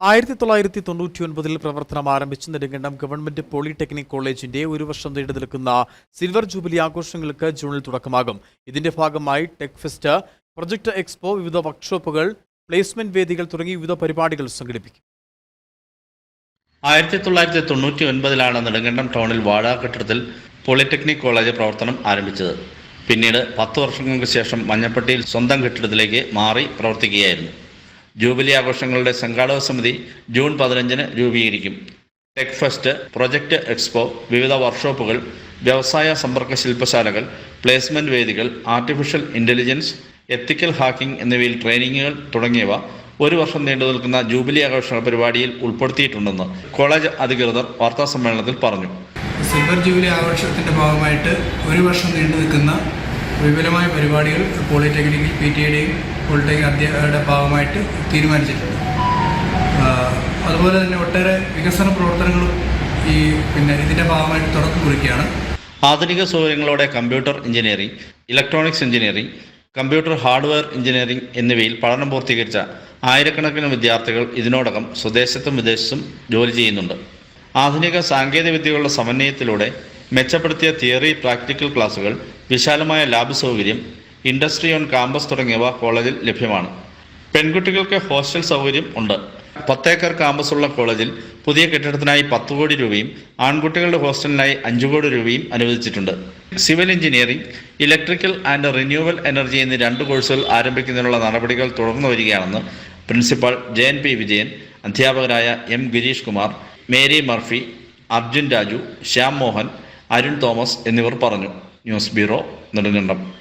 ആയിരത്തി തൊള്ളായിരത്തി തൊണ്ണൂറ്റി ഒൻപതിൽ പ്രവർത്തനം ആരംഭിച്ച നെടുങ്കണ്ടം ഗവൺമെന്റ് പോളിടെക്നിക് കോളേജിന്റെ ഒരു വർഷം നീണ്ടു നിൽക്കുന്ന സിൽവർ ജൂബിലി ആഘോഷങ്ങൾക്ക് ജൂണിൽ തുടക്കമാകും. ഇതിന്റെ ഭാഗമായി ടെക് ഫെസ്റ്റ് പ്രൊജക്ട് എക്സ്പോ വിവിധ വർക്ക്ഷോപ്പുകൾ പ്ലേസ്മെന്റ് വേദികൾ തുടങ്ങി വിവിധ പരിപാടികൾ സംഘടിപ്പിക്കും. ആയിരത്തി തൊള്ളായിരത്തി തൊണ്ണൂറ്റി ഒൻപതിലാണ് നെടുങ്കണ്ടം ടൗണിൽ വാഴ കെട്ടിടത്തിൽ പോളിടെക്നിക് കോളേജ് പ്രവർത്തനം ആരംഭിച്ചത്. പിന്നീട് പത്ത് വർഷങ്ങൾക്ക് ശേഷം മഞ്ഞപ്പട്ടിയിൽ സ്വന്തം കെട്ടിടത്തിലേക്ക് മാറി പ്രവർത്തിക്കുകയായിരുന്നു. ജൂബിലി ആഘോഷങ്ങളുടെ സംഘാടക സമിതി ജൂൺ പതിനഞ്ചിന് രൂപീകരിക്കും. ടെക് ഫെസ്റ്റ് പ്രൊജക്ട് എക്സ്പോ വിവിധ വർക്ക്ഷോപ്പുകൾ വ്യവസായ സമ്പർക്ക ശില്പശാലകൾ പ്ലേസ്മെന്റ് വേദികൾ ആർട്ടിഫിഷ്യൽ ഇന്റലിജൻസ് എത്തിക്കൽ ഹാക്കിംഗ് എന്നിവയിൽ ട്രെയിനിങ്ങുകൾ തുടങ്ങിയവ ഒരു വർഷം നീണ്ടു നിൽക്കുന്ന ജൂബിലി ആഘോഷ പരിപാടിയിൽ ഉൾപ്പെടുത്തിയിട്ടുണ്ടെന്ന് കോളേജ് അധികൃതർ വാർത്താ സമ്മേളനത്തിൽ പറഞ്ഞു. സിൽവർ ജൂബിലി ആഘോഷത്തിന്റെ ഭാഗമായിട്ട് ഒരു വർഷം നീണ്ടു നിൽക്കുന്ന വിപുലമായ പരിപാടികൾ പോളിടെക്നിക്കിൽ പി ടി ഐയുടെയും പോളിടെക്നിക് അധ്യാപകരുടെ ഭാഗമായിട്ട് തീരുമാനിച്ചിട്ടുണ്ട്. അതുപോലെ തന്നെ ഒട്ടേറെ വികസന പ്രവർത്തനങ്ങളും ഈ പിന്നെ ഇതിന്റെ ഭാഗമായിട്ട് തുടക്കം കുറിക്കുകയാണ്. ആധുനിക സൗകര്യങ്ങളോടെ computer engineering electronics engineering computer hardware engineering എന്നിവയിൽ പഠനം പൂർത്തീകരിച്ച ആയിരക്കണക്കിന് വിദ്യാർത്ഥികൾ ഇതിനോടകം സ്വദേശത്തും വിദേശത്തും ജോലി ചെയ്യുന്നുണ്ട്. ആധുനിക സാങ്കേതിക വിദ്യകളുടെ സമന്വയത്തിലൂടെ മെച്ചപ്പെടുത്തിയ തിയറി പ്രാക്ടിക്കൽ ക്ലാസുകൾ വിശാലമായ ലാബ് സൗകര്യം ഇൻഡസ്ട്രി ഓൺ ക്യാമ്പസ് തുടങ്ങിയവ കോളേജിൽ ലഭ്യമാണ്. പെൺകുട്ടികൾക്ക് ഹോസ്റ്റൽ സൗകര്യം ഉണ്ട്. പത്തേക്കർ ക്യാമ്പസുള്ള കോളേജിൽ പുതിയ കെട്ടിടത്തിനായി പത്ത് കോടി രൂപയും ആൺകുട്ടികളുടെ ഹോസ്റ്റലിനായി അഞ്ചു കോടി രൂപയും അനുവദിച്ചിട്ടുണ്ട്. Civil engineering electrical and renewal energy എന്നീ രണ്ട് കോഴ്സുകൾ ആരംഭിക്കുന്നതിനുള്ള നടപടികൾ തുടർന്നു വരികയാണെന്ന് principal J N P Vijayan അധ്യാപകരായ എം ഗിരീഷ് കുമാർ മേരി മർഫി അർജുൻ രാജു ശ്യാം മോഹൻ അരുൺ തോമസ് എന്നിവർ പറഞ്ഞു. News bureau Nedumkandam.